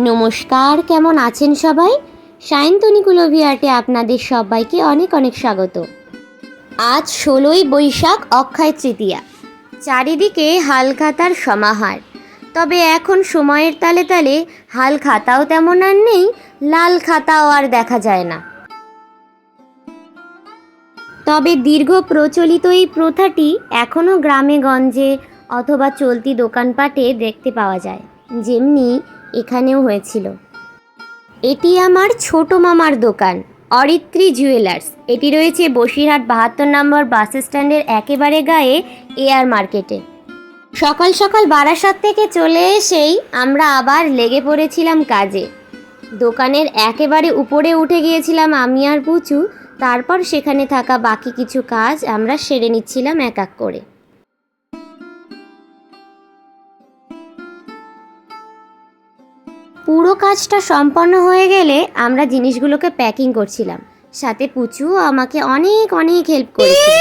নমস্কার, কেমন আছেন সবাই? সায়ন্তনী কুলভিয়াটে আপনাদের সবাইকে অনেক অনেক স্বাগত। আজ ষোলোই বৈশাখ, অক্ষয় তৃতীয়া। চারিদিকে হালখাতার সমাহার। তবে এখন সময়ের তালে তালে হাল খাতাও তেমন আর নেই, লাল খাতাও আর দেখা যায় না। তবে দীর্ঘ প্রচলিত এই প্রথাটি এখনও গ্রামে গঞ্জে অথবা চলতি দোকানপাটে দেখতে পাওয়া যায়। যেমনি এখানেও হয়েছিল। এটি আমার ছোট মামার দোকান, অরিত্রী জুয়েলার্স। এটি রয়েছে বসিরহাট বাহাত্তর নম্বর বাস স্ট্যান্ডের একেবারে গায়ে এয়ার মার্কেটে। সকাল সকাল বারাসাত থেকে চলে এসেই আমরা আবার লেগে পড়েছিলাম কাজে। দোকানের একেবারে উপরে উঠে গিয়েছিলাম আমি আর পুচু। তারপর সেখানে থাকা বাকি কিছু কাজ আমরা সেরে নিচ্ছিলাম এক এক করে। পুরো কাজটা সম্পন্ন হয়ে গেলে আমরা জিনিসগুলোকে প্যাকিং করছিলাম। সাথে পুচু আমাকে অনেক অনেক হেল্প করেছে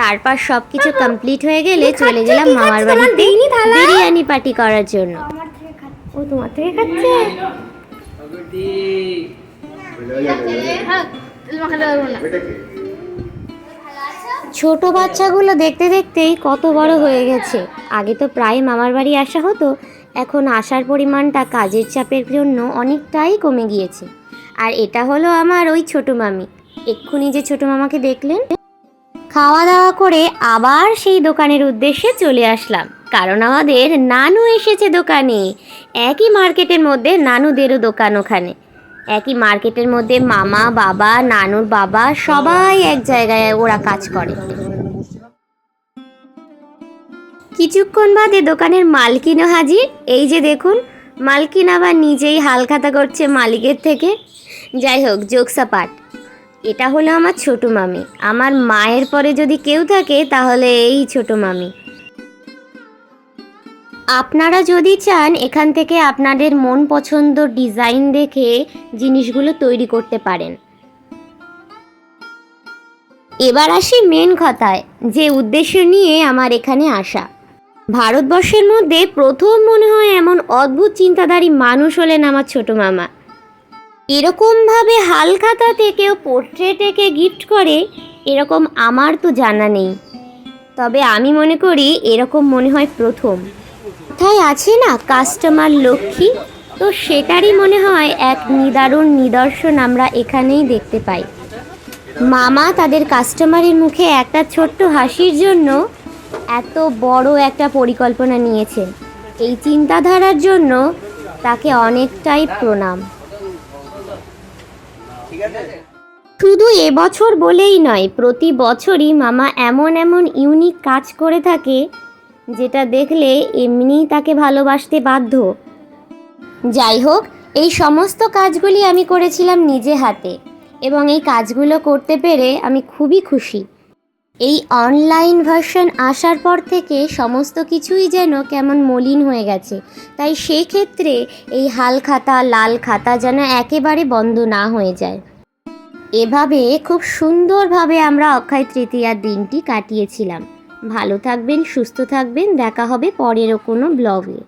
তারপর সব কিছু কমপ্লিট হয়ে গেলে চলে গেলাম মামার বাড়িতে বিরিয়ানি পার্টি করার জন্য। ও তোমার থেকে খাচ্ছে? ছোট বাচ্চাগুলো দেখতে দেখতেই কত বড় হয়ে গেছে। আগে তো প্রায় মামার বাড়ি আসা হতো এখন আসার পরিমাণটা কাজের চাপের জন্য অনেকটাই কমে গিয়েছে। আর এটা হলো আমার ওই ছোট মামি। এক্ষুনি যে ছোট মামাকে দেখলেন খাওয়া দাওয়া করে আবার সেই দোকানের উদ্দেশ্যে চলে আসলাম। কারণ আমাদের নানু এসেছে দোকানে। একই মার্কেটের মধ্যে নানুদেরও দোকান ওখানে। একই মার্কেটের মধ্যে মামা, বাবা, নানুর বাবা সবাই এক জায়গায় ওরা কাজ করে। কিছুক্ষণ বাদে দোকানের মালকিনও হাজির। এই যে দেখুন, মালকিন আবার নিজেই হালখাতা করছে মালিকের থেকে। যাই হোক, জোকসা পাট এটা হলো আমার ছোট মামি। আমার মায়ের পরে যদি কেউ থাকে, তাহলে এই ছোট মামি। আপনারা যদি চান, এখান থেকে আপনাদের মন পছন্দ ডিজাইন দেখে জিনিসগুলো তৈরি করতে পারেন। এবার আসি মেন কথায়, যে উদ্দেশ্য নিয়ে আমার এখানে আসা। ভারতবর্ষের মধ্যে প্রথম মনে হয় এমন অদ্ভুত চিন্তাধারী মানুষ হলেন আমার ছোট মামা। এরকমভাবে হালখাতাতে কেউ পোর্ট্রেট এঁকে গিফট করে, এরকম আমার তো জানা নেই। তবে আমি মনে করি এরকম মনে হয় প্রথম। কোথায় আছে না কাস্টমার লক্ষ্মী? তো সেটারই মনে হয় এক নিদারুণ নিদর্শন আমরা এখানেই দেখতে পাই। মামা তাদের কাস্টমারের মুখে একটা ছোট্ট হাসির জন্য এত বড় একটা পরিকল্পনা নিয়েছেন এই চিন্তাধারার জন্য তাকে অনেকটাই প্রণাম। শুধু এবছর বলেই নয়, প্রতি বছরই মামা এমন এমন ইউনিক কাজ করে থাকে, যেটা দেখলে এমনিই তাকে ভালোবাসতে বাধ্য। যাই হোক, এই সমস্ত কাজগুলি আমি করেছিলাম নিজে হাতে এবং এই কাজগুলো করতে পেরে আমি খুবই খুশি। এই অনলাইন ভার্সন আসার পর থেকে সমস্ত কিছুই যেন কেমন মলিন হয়ে গেছে। তাই সেক্ষেত্রে এই হাল খাতা, লাল খাতা যেন একেবারে বন্ধ না হয়ে যায়। এভাবে খুব সুন্দরভাবে আমরা অক্ষয় তৃতীয়ার দিনটি কাটিয়েছিলাম। ভালো থাকবেন, সুস্থ থাকবেন, দেখা হবে পরেরও কোনো ব্লগে